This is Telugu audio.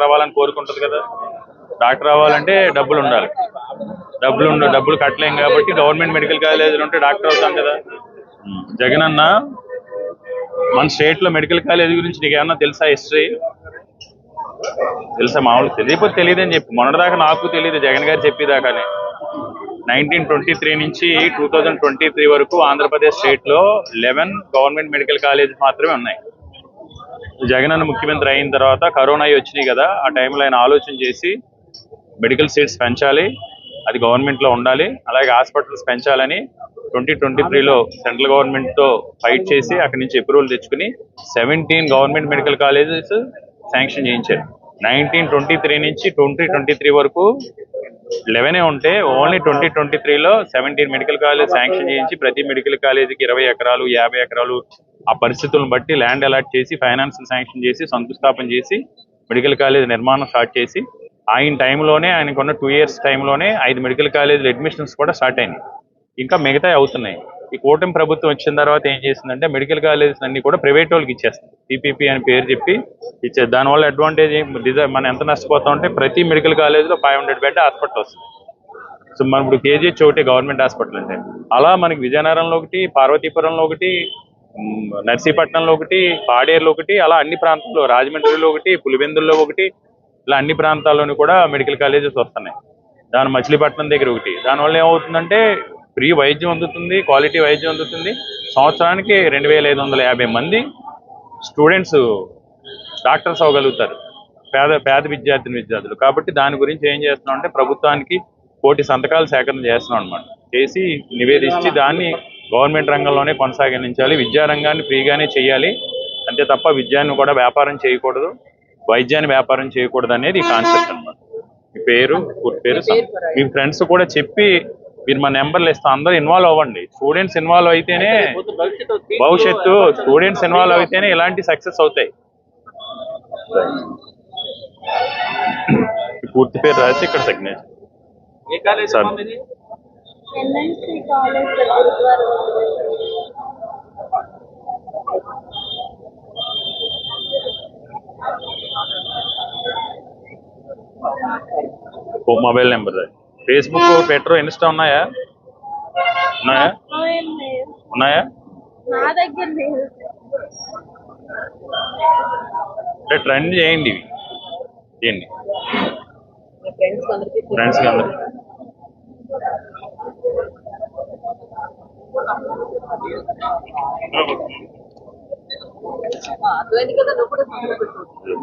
డాక్టర్ అవ్వాలని కోరుకుంటుంది కదా. డాక్టర్ అవ్వాలంటే డబ్బులు ఉండాలి. డబ్బులు ఉండ డబ్బులు కట్టలేం కాబట్టి గవర్నమెంట్ మెడికల్ కాలేజీలు ఉంటే డాక్టర్ అవుతాం కదా. జగన్ అన్న మన స్టేట్లో మెడికల్ కాలేజ్ గురించి నీకు ఏమన్నా తెలుసా హిస్టరీ? తెలుసా? మామూలు తెలియకపోతే తెలియదు అని చెప్పి. మొన్నటిదాకా నాకు తెలియదు జగన్ గారు చెప్పేదాకానే. నైన్టీన్ ట్వంటీ త్రీ నుంచి టూ థౌజండ్ ట్వంటీ త్రీ వరకు ఆంధ్రప్రదేశ్ స్టేట్లో లెవెన్ గవర్నమెంట్ మెడికల్ కాలేజ్ మాత్రమే ఉన్నాయి. జగన్ అన్న ముఖ్యమంత్రి అయిన తర్వాత కరోనా అయి వచ్చినాయి కదా ఆ టైంలో ఆయన ఆలోచన చేసి మెడికల్ సీట్స్ పెంచాలి అది గవర్నమెంట్లో ఉండాలి అలాగే హాస్పిటల్స్ పెంచాలని ట్వంటీ ట్వంటీ త్రీలో సెంట్రల్ గవర్నమెంట్తో ఫైట్ చేసి అక్కడి నుంచి అప్రూవల్ తెచ్చుకుని seventeen government medical colleges sanction చేయించారు. నైన్టీన్ ట్వంటీ త్రీ నుంచి ట్వంటీ ట్వంటీ త్రీ వరకు లెవెనే ఉంటే ఓన్లీ ట్వంటీ ట్వంటీ త్రీలో సెవెంటీన్ మెడికల్ కాలేజ్ శాంక్షన్ చేయించి ప్రతి మెడికల్ కాలేజీకి ఇరవై ఎకరాలు యాభై ఎకరాలు ఆ పరిస్థితులను బట్టి ల్యాండ్ అలాట్ చేసి ఫైనాన్స్ శాంక్షన్ చేసి శంకుస్థాపన చేసి మెడికల్ కాలేజ్ నిర్మాణం స్టార్ట్ చేసి ఆయన టైంలోనే ఆయనకున్న టూ ఇయర్స్ టైంలోనే ఐదు మెడికల్ కాలేజీలు అడ్మిషన్స్ కూడా స్టార్ట్ అయినాయి. ఇంకా మిగతా అవుతున్నాయి. ఈ కూటమి ప్రభుత్వం వచ్చిన తర్వాత ఏం చేసిందంటే మెడికల్ కాలేజెస్ అన్ని కూడా ప్రైవేట్ వాళ్ళకి ఇచ్చేస్తుంది. పీపీపీ అని పేరు చెప్పి ఇచ్చే దానివల్ల అడ్వాంటేజ్ డిజైన్ మనం ఎంత నష్టపోతాం అంటే ప్రతి మెడికల్ కాలేజీలో ఫైవ్ హండ్రెడ్ బెడ్ హాస్పిటల్ వస్తుంది. సో మనం ఇప్పుడు కేజీహెచ్ ఒకటి గవర్నమెంట్ హాస్పిటల్ అంటే. అలా మనకి విజయనగరంలో ఒకటి పార్వతీపురంలో ఒకటి నర్సీపట్నంలో ఒకటి పాడేరులో ఒకటి అలా అన్ని ప్రాంతాల్లో రాజమండ్రిలో ఒకటి పులివెందుల్లో ఒకటి ఇలా అన్ని ప్రాంతాల్లోనూ కూడా మెడికల్ కాలేజెస్ వస్తున్నాయి. దాని మచిలీపట్నం దగ్గర ఒకటి. దానివల్ల ఏమవుతుందంటే ఫ్రీ వైద్యం అందుతుంది క్వాలిటీ వైద్యం అందుతుంది. సంవత్సరానికి రెండు వేల ఐదు వందల యాభై మంది స్టూడెంట్స్ డాక్టర్స్ అవ్వగలుగుతారు. పేద పేద విద్యార్థిని విద్యార్థులు. కాబట్టి దాని గురించి ఏం చేస్తున్నాం అంటే ప్రభుత్వానికి కోటి సంతకాలు సేకరణ చేస్తున్నాం అనమాట చేసి నివేదించి దాన్ని గవర్నమెంట్ రంగంలోనే కొనసాగించాలి. విద్యా రంగాన్ని ఫ్రీగానే చేయాలి. అంతే తప్ప విద్యాన్ని కూడా వ్యాపారం చేయకూడదు. వైద్యాన్ని వ్యాపారం చేయకూడదు అనేది ఈ కాన్సెప్ట్ అన్నమాట. మీ పేరు పూర్తి పేరు మీ ఫ్రెండ్స్ కూడా చెప్పి మీరు మా నెంబర్లు ఇస్తాం. అందరూ ఇన్వాల్వ్ అవ్వండి. స్టూడెంట్స్ ఇన్వాల్వ్ అయితేనే భవిష్యత్తు స్టూడెంట్స్ ఇన్వాల్వ్ అయితేనే ఇలాంటి సక్సెస్ అవుతాయి. పూర్తి పేరు రాసి ఇక్కడ signature sir. NNC college gurudwara mobile number Facebook Twitter Insta ఉన్నాయా? ఉన్నాయా? ఉన్నాయా? నా దగ్గర లేదు అంటే ట్రెండ్ చేయండి ఇవి. చేయండి. ఫ్రెండ్స్ అందరికీ ఫ్రెండ్స్కి అందరు అర్థమైంది కదా నువ్వు కూడా సంతకం పెట్టు